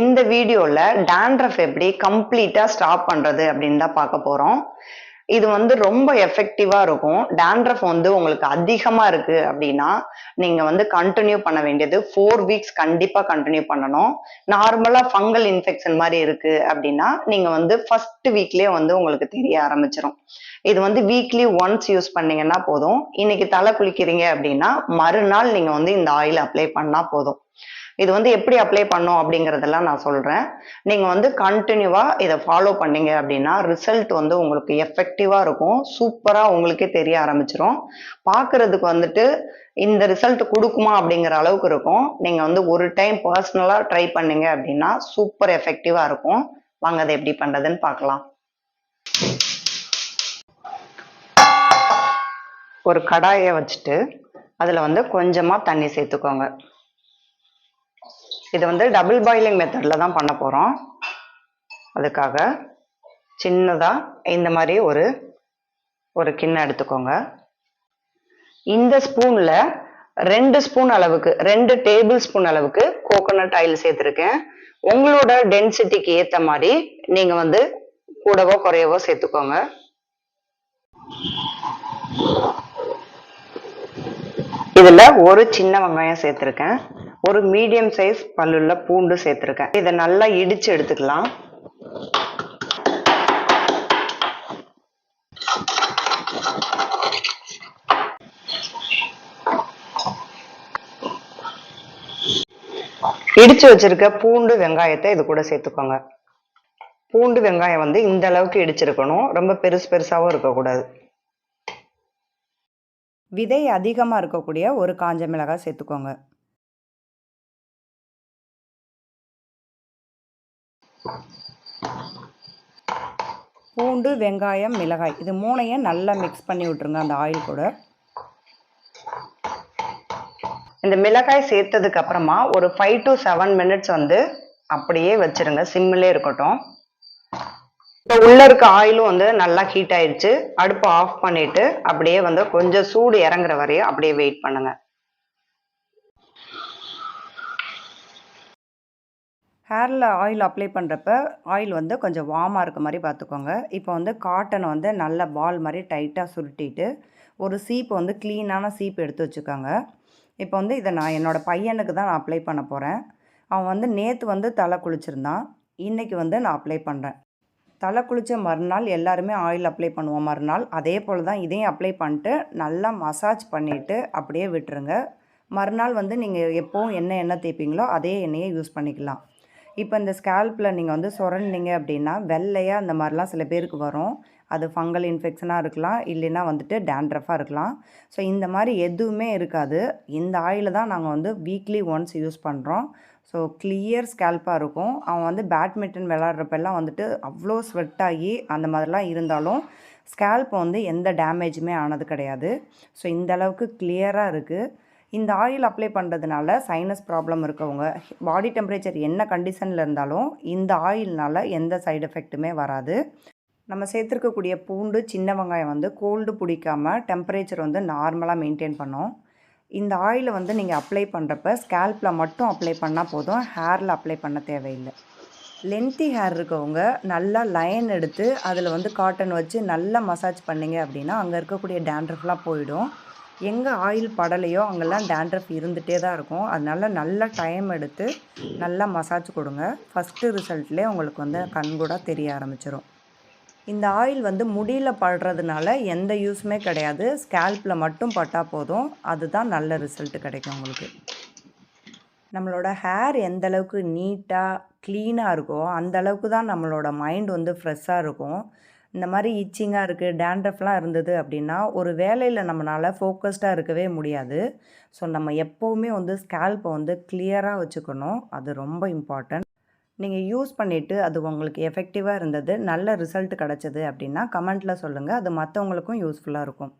இந்த வீடியோவில் டேண்ட்ரஃப் எப்படி கம்ப்ளீட்டாக ஸ்டாப் பண்ணுறது அப்படின்னு தான் பார்க்க போகிறோம் இது வந்து ரொம்ப எஃபெக்டிவாக இருக்கும். டேண்ட்ரஃப் வந்து உங்களுக்கு அதிகமாக இருக்குது அப்படின்னா நீங்கள் வந்து கண்டினியூ பண்ண வேண்டியது ஃபோர் வீக்ஸ் கண்டிப்பாக கண்டினியூ பண்ணணும். நார்மலாக ஃபங்கல் இன்ஃபெக்ஷன் மாதிரி இருக்குது அப்படின்னா நீங்கள் வந்து ஃபர்ஸ்ட் வீக்லேயே வந்து உங்களுக்கு தெரிய ஆரம்பிச்சிடும் இது வந்து வீக்லி ஒன்ஸ் யூஸ் பண்ணீங்கன்னா போதும். இன்னைக்கு தலை குளிக்கிறீங்க அப்படின்னா மறுநாள் நீங்கள் வந்து இந்த ஆயில் அப்ளை பண்ணால் போதும். இது வந்து எப்படி அப்ளை பண்ணும் அப்படிங்கிறதெல்லாம் நான் சொல்கிறேன் நீங்கள் வந்து கண்டினியூவாக இதை ஃபாலோ பண்ணீங்க அப்படின்னா ரிசல்ட் வந்து உங்களுக்கு எஃபெக்டிவாக இருக்கும். சூப்பராக உங்களுக்கே தெரிய ஆரம்பிச்சிரும். பார்க்குறதுக்கு வந்துட்டு இந்த ரிசல்ட் கொடுக்குமா அப்படிங்கிற அளவுக்கு இருக்கும். நீங்கள் வந்து ஒரு டைம் பர்சனலாக ட்ரை பண்ணீங்க அப்படின்னா சூப்பர் எஃபெக்டிவாக இருக்கும். வாங்க அதை எப்படி பண்ணுறதுன்னு பார்க்கலாம். ஒரு கடாயை வச்சுட்டு அதில் வந்து கொஞ்சமாக தண்ணி சேர்த்துக்கோங்க. இது வந்து டபுள் பாயிலிங் மெத்தடில் தான் பண்ண போகிறோம் அதுக்காக சின்னதாக இந்த மாதிரி ஒரு ஒரு கிண்ணம் எடுத்துக்கோங்க. இந்த ஸ்பூனில் ரெண்டு ஸ்பூன் அளவுக்கு ரெண்டு டேபிள் ஸ்பூன் அளவுக்கு கோகோனட் ஆயில் சேர்த்துருக்கேன். உங்களோட டென்சிட்டிக்கு ஏற்ற மாதிரி நீங்கள் வந்து கூடவோ குறையவோ சேர்த்துக்கோங்க. இதில் ஒரு சின்ன வெங்காயம் சேர்த்துருக்கேன். ஒரு மீடியம் சைஸ் பல்லுள்ள பூண்டு சேர்த்துருக்கேன். இதை நல்லா இடிச்சு எடுத்துக்கலாம். இடிச்சு வச்சிருக்க பூண்டு வெங்காயத்தை இது கூட சேர்த்துக்கோங்க. பூண்டு வெங்காயம் வந்து இந்த அளவுக்கு இடிச்சிருக்கணும். ரொம்ப பெருசு பெருசாகவும் இருக்கக்கூடாது. விதை அதிகமாக இருக்கக்கூடிய ஒரு காஞ்ச மிளகாய் சேர்த்துக்கோங்க. பூண்டு வெங்காயம் மிளகாய். இது மூணையும் நல்லா மிக்ஸ் பண்ணி விட்ருங்க அந்த ஆயில் கூட. இந்த மிளகாய் சேர்த்ததுக்கு அப்புறமா ஒரு ஃபைவ் டு செவன் மினிட்ஸ் வந்து அப்படியே வச்சிருங்க. சிம்மிலே இருக்கட்டும். இப்போ உள்ளே இருக்க ஆயிலும் வந்து நல்லா ஹீட் ஆயிடுச்சு அடுப்பை ஆஃப் பண்ணிவிட்டு அப்படியே வந்து கொஞ்சம் சூடு இறங்குற வரையும் அப்படியே வெயிட் பண்ணுங்கள் ஹேரில் ஆயில் அப்ளை பண்ணுறப்ப ஆயில் வந்து கொஞ்சம் வார்மாக இருக்க மாதிரி பார்த்துக்கோங்க இப்போ வந்து காட்டனை வந்து நல்ல பால் மாதிரி டைட்டாக சுருட்டிட்டு ஒரு சீப்பு வந்து க்ளீனான சீப் எடுத்து வச்சுக்கோங்க. இப்போ வந்து இதை நான் என்னோடய பையனுக்கு தான் நான் அப்ளை பண்ண போகிறேன் அவன் வந்து நேற்று வந்து தலை குளிச்சிருந்தான். இன்றைக்கி வந்து நான் அப்ளை பண்ணுறேன் தலை குளித்த மறுநாள் எல்லாருமே ஆயில் அப்ளை பண்ணுவோம் மறுநாள். அதே போல் தான் இதையும் அப்ளை பண்ணிட்டு நல்லா மசாஜ் பண்ணிவிட்டு அப்படியே விட்டுருங்க. மறுநாள் வந்து நீங்கள் எப்போவும் என்ன எண்ணெய் தேய்ப்பீங்களோ அதே எண்ணெயை யூஸ் பண்ணிக்கலாம். இப்போ இந்த ஸ்கேல்பில் நீங்கள் வந்து சுரண்டிங்க அப்படின்னா வெள்ளையாக அந்த மாதிரிலாம் சில பேருக்கு வரும். அது ஃபங்கல் இன்ஃபெக்ஷனாக இருக்கலாம் இல்லைன்னா வந்துட்டு டேண்ட்ரஃபாக இருக்கலாம். ஸோ இந்த மாதிரி எதுவுமே இருக்காது. இந்த ஆயில் தான் நாங்கள் வந்து வீக்லி ஒன்ஸ் யூஸ் பண்ணுறோம் ஸோ கிளியர் ஸ்கேல்ப்பாக இருக்கும். அவன் வந்து பேட்மிண்டன் விளாட்றப்பெல்லாம் வந்துட்டு அவ்வளோ ஸ்வெட் ஆகி அந்த மாதிரிலாம் இருந்தாலும் ஸ்கேல்ப் வந்து எந்த டேமேஜுமே ஆனது கிடையாது. ஸோ இந்த அளவுக்கு கிளியராக இருக்குது இந்த ஆயில் அப்ளை பண்ணுறதுனால சைனஸ் ப்ராப்ளம் இருக்கவங்க பாடி டெம்பரேச்சர் என்ன கண்டிஷனில் இருந்தாலும் இந்த ஆயில்னால எந்த சைடு எஃபெக்ட்டுமே வராது. நம்ம சேர்த்துருக்கக்கூடிய பூண்டு சின்ன வெங்காயம் வந்து கோல்டு பிடிக்காமல் டெம்பரேச்சர் வந்து நார்மலாக மெயின்டைன் பண்ணும். இந்த ஆயிலை வந்து நீங்கள் அப்ளை பண்ணுறப்ப ஸ்கேல்பில் மட்டும் அப்ளை பண்ணால் போதும் ஹேரில் அப்ளை பண்ண தேவையில்லை. லென்த்தி ஹேர் இருக்கவங்க நல்லா லைன் எடுத்து அதில் வந்து காட்டன் வச்சு நல்லா மசாஜ் பண்ணிங்க அப்படின்னா அங்கே இருக்கக்கூடிய டேண்ட்ரஃப்லாம் போயிடும். எங்கே ஆயில் படலையோ அங்கெல்லாம் டேண்ட்ரஃப் இருந்துகிட்டே தான் இருக்கும். அதனால நல்லா டைம் எடுத்து நல்லா மசாஜ் கொடுங்க. ஃபஸ்ட்டு ரிசல்ட்லேயே உங்களுக்கு வந்து கண்கூட தெரிய ஆரம்பிச்சிடும் இந்த ஆயில் வந்து முடியில் படுறதுனால எந்த யூஸுமே கிடையாது. ஸ்கேல்பில் மட்டும் பட்டால் போதும். அதுதான் நல்ல ரிசல்ட் கிடைக்கும் உங்களுக்கு. நம்மளோட ஹேர் எந்த அளவுக்கு நீட்டாக க்ளீனாக இருக்கோ அந்த அளவுக்கு தான் நம்மளோட மைண்ட் வந்து ஃப்ரெஷ்ஷாக இருக்கும். இந்த மாதிரி இச்சிங்காக இருக்குது டேண்ட்ரஃப்லாம் இருந்தது அப்படின்னா ஒரு வேலையில் நம்மளால் ஃபோக்கஸ்டாக இருக்கவே முடியாது. ஸோ நம்ம எப்போவுமே வந்து ஸ்கேல்ப்பை வந்து கிளியராக வச்சுக்கணும். அது ரொம்ப இம்பார்ட்டன்ட் நீங்கள் யூஸ் பண்ணிவிட்டு அது உங்களுக்கு எஃபெக்டிவாக இருந்தது நல்ல ரிசல்ட் கிடச்சிது அப்படின்னா கமெண்ட்டில் சொல்லுங்கள் அது மற்றவங்களுக்கும் யூஸ்ஃபுல்லாக இருக்கும்.